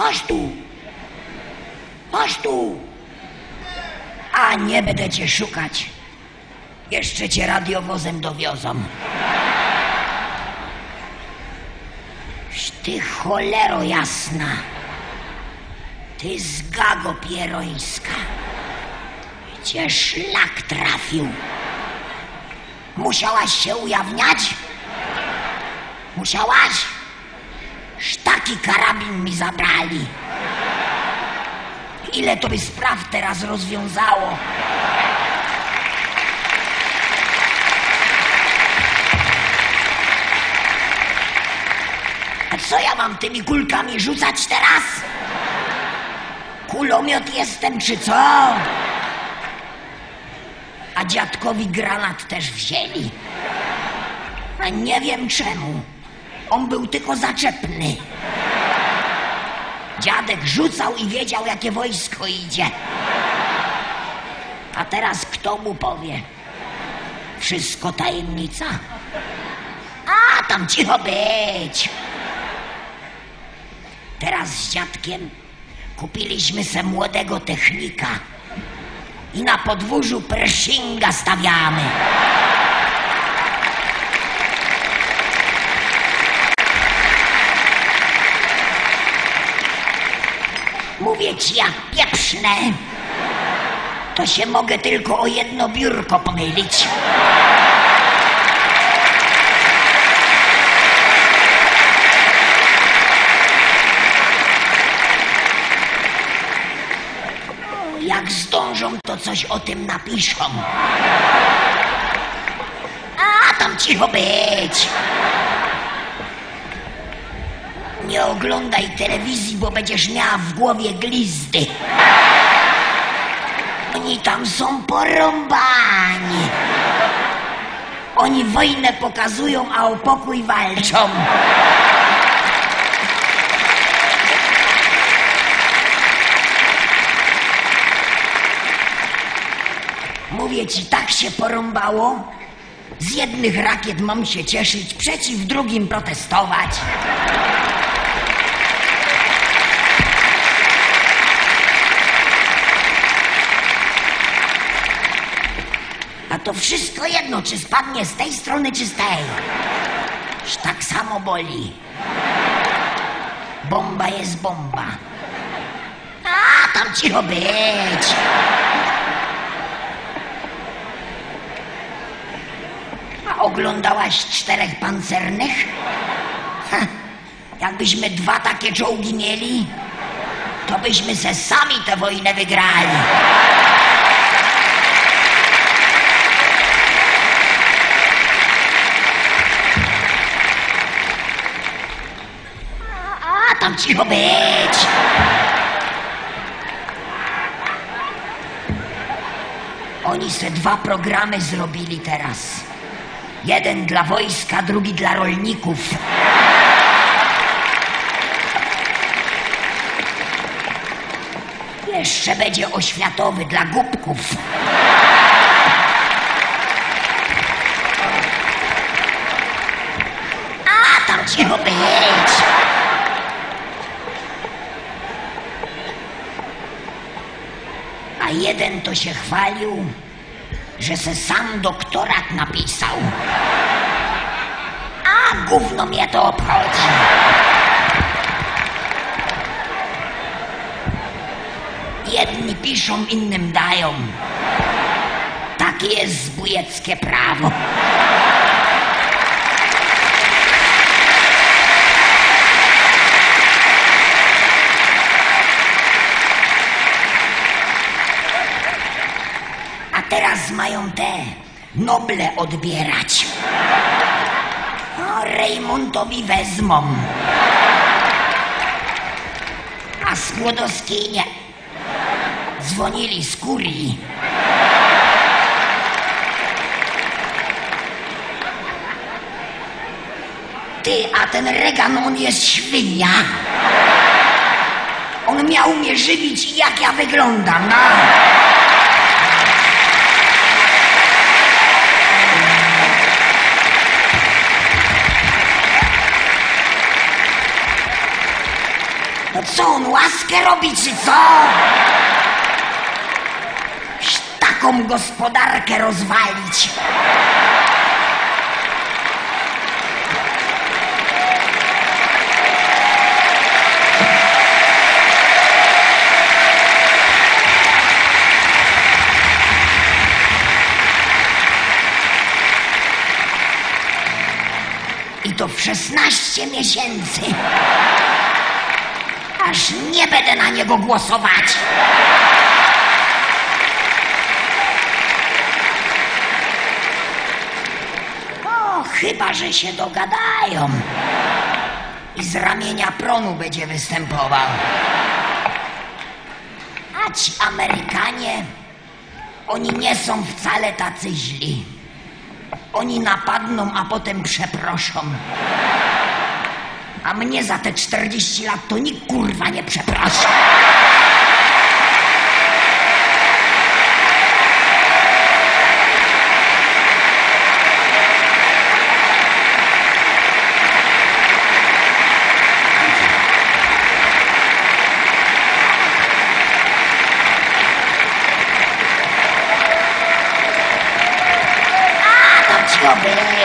Chodź tu! Chodź tu! A nie będę cię szukać. Jeszcze cię radiowozem dowiozą. Ty cholero jasna. Ty zgago pierońska. Cię szlak trafił. Musiałaś się ujawniać? Musiałaś? Sztaki karabin mi zabrali. Ile to by spraw teraz rozwiązało? A co ja mam tymi kulkami rzucać teraz? Kulomiot jestem czy co? A dziadkowi granat też wzięli. A nie wiem czemu. On był tylko zaczepny. Dziadek rzucał i wiedział, jakie wojsko idzie. A teraz kto mu powie? Wszystko tajemnica. A tam cicho być. Teraz z dziadkiem kupiliśmy se młodego technika i na podwórzu Pershinga stawiamy. Jak pieprznę, to się mogę tylko o jedno biurko pomylić. Jak zdążą, to coś o tym napiszą. A tam cicho być. Nie oglądaj telewizji, bo będziesz miała w głowie glizdy. Oni tam są porąbani. Oni wojnę pokazują, a o pokój walczą. Mówię ci, tak się porąbało. Z jednych rakiet mam się cieszyć, przeciw drugim protestować. A to wszystko jedno, czy spadnie z tej strony, czy z tej. Już tak samo boli. Bomba jest bomba. A, tam cicho być. A oglądałaś czterech pancernych? Ha, jakbyśmy dwa takie czołgi mieli, to byśmy se sami tę wojnę wygrali. A, tam cicho być. Oni se dwa programy zrobili teraz. Jeden dla wojska, drugi dla rolników. Jeszcze będzie oświatowy dla głupków. A jeden to się chwalił, że se sam doktorat napisał. A gówno mnie to obchodzi. Jedni piszą, innym dają. Takie jest zbójeckie prawo. A teraz mają te noble odbierać. O, Rejmontowi wezmą. A Skłodowskiej nie. Dzwonili z kurii. Ty, a ten Regan, on jest świnia. On miał mnie żywić, jak ja wyglądam, no. No łaskę robi, czy co? Taką gospodarkę rozwalić. I to w 16 miesięcy. Aż nie będę na niego głosować. O, chyba, że się dogadają. I z ramienia pronu będzie występował. A ci Amerykanie, oni nie są wcale tacy źli. Oni napadną, a potem przeproszą. A mnie za te 40 lat to nikt kurwa nie przeprasza. A.